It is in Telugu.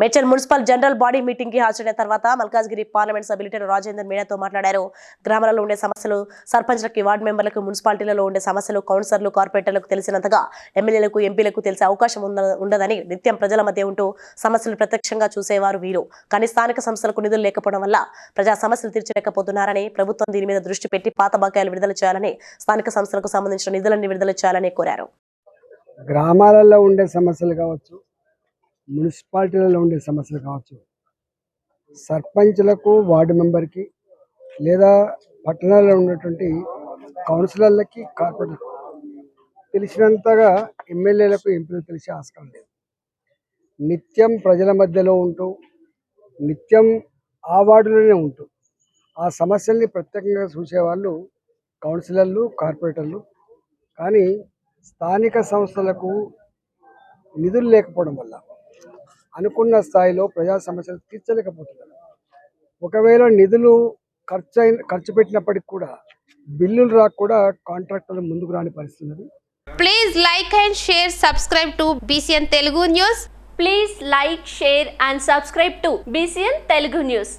మేడ్చల్ మున్సిపల్ జనరల్ బాడీ మీటింగ్కి హాజరైన తర్వాత మల్కాజ్గిరి పార్లమెంట్ సభ్యులు రాజేందర్ మీడియాతో మాట్లాడారు. గ్రామాలలో ఉండే సమస్యలు సర్పంచ్లకి వార్డు మెంబర్లకు మున్సిపాలిటీలలో ఉండే సమస్యలు కౌన్సిలర్లు కార్పొరేటర్లకు తెలిసినంతగా ఎమ్మెల్యేలకు ఎంపీలకు తెలిసే అవకాశం ఉండదని నిత్యం ప్రజల మధ్య ఉంటూ సమస్యలు ప్రత్యక్షంగా చూసేవారు వీరు. కానీ స్థానిక సంస్థలకు నిధులు లేకపోవడం వల్ల ప్రజా సమస్యలు తీర్చలేకపోతున్నారని ప్రభుత్వం దీని మీద దృష్టి పెట్టి పాత బకాయిలు విడుదల చేయాలని స్థానిక సంస్థలకు సంబంధించిన నిధులన్నీ విడుదల చేయాలని కోరారు. గ్రామాలలో ఉండే సమస్యలు కావచ్చు మున్సిపాలిటీలలో ఉండే సమస్యలు కావచ్చు. సర్పంచ్లకు వార్డు మెంబర్కి లేదా పట్టణాల్లో ఉన్నటువంటి కౌన్సిలర్లకి కార్పొరేట్ తెలిసినంతగా ఎమ్మెల్యేలకు ఎంపీలకు తెలిసే ఆస్కారం లేదు. నిత్యం ప్రజల మధ్యలో ఉంటూ నిత్యం ఆ వార్డులోనే ఉంటూ ఆ సమస్యల్ని ప్రత్యేకంగా చూసేవాళ్ళు కౌన్సిలర్లు కార్పొరేటర్లు. కానీ స్థానిక సంస్థలకు నిధులు లేకపోవడం వల్ల అనుకున్న స్థాయిలో ప్రజా సమస్యలు తీర్చలేకపోతున్నారు. ఒకవేళ నిధులు ఖర్చు ఖర్చు పెట్టినప్పటికి కూడా బిల్లులు రాక కూడా కాంట్రాక్టర్లు ముందుకు రాని పరిస్థితుంది please like and share subscribe to BCN Telugu news please like share and subscribe to BCN Telugu news